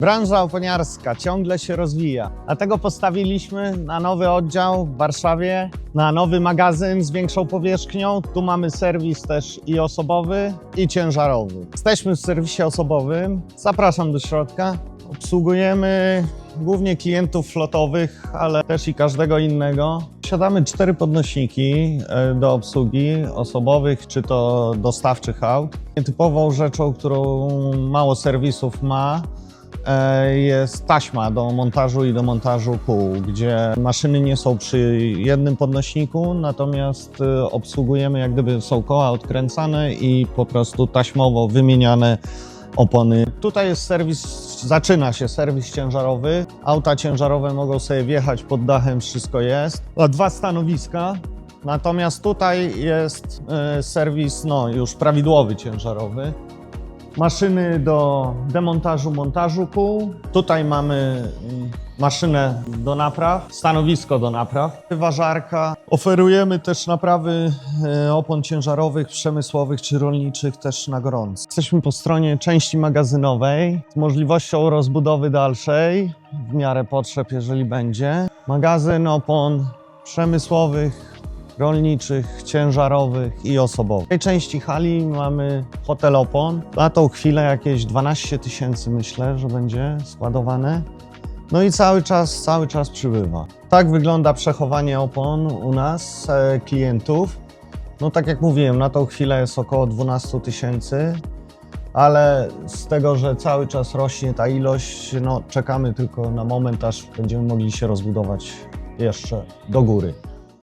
Branża oponiarska ciągle się rozwija, dlatego postawiliśmy na nowy oddział w Warszawie, na nowy magazyn z większą powierzchnią. Tu mamy serwis też i osobowy, i ciężarowy. Jesteśmy w serwisie osobowym. Zapraszam do środka. Obsługujemy głównie klientów flotowych, ale też i każdego innego. Posiadamy cztery podnośniki e, do obsługi osobowych czy to dostawczych aut. Typową rzeczą, którą mało serwisów ma, jest taśma do montażu i do montażu kół, gdzie maszyny nie są przy jednym podnośniku, natomiast e, obsługujemy jak gdyby są koła odkręcane i po prostu taśmowo wymieniane opony. Tutaj jest serwis, zaczyna się serwis ciężarowy. Auta ciężarowe mogą sobie wjechać pod dachem, wszystko jest. Dwa stanowiska. Natomiast tutaj jest e, serwis no, już prawidłowy ciężarowy. Maszyny do demontażu, montażu kół. Tutaj mamy mm, maszynę do napraw, stanowisko do napraw, wyważarka. Oferujemy też naprawy e, opon ciężarowych, przemysłowych czy rolniczych też na gorąco. Jesteśmy po stronie części magazynowej z możliwością rozbudowy dalszej w miarę potrzeb, jeżeli będzie. Magazyn opon przemysłowych, rolniczych, ciężarowych i osobowych. W tej części hali mamy hotel opon. Na tą chwilę jakieś 12 tysięcy myślę, że będzie składowane. No i cały czas, cały czas przybywa. Tak wygląda przechowanie opon u nas, e, klientów. No tak jak mówiłem, na tą chwilę jest około 12 tysięcy, ale z tego, że cały czas rośnie ta ilość, no czekamy tylko na moment, aż będziemy mogli się rozbudować jeszcze do góry.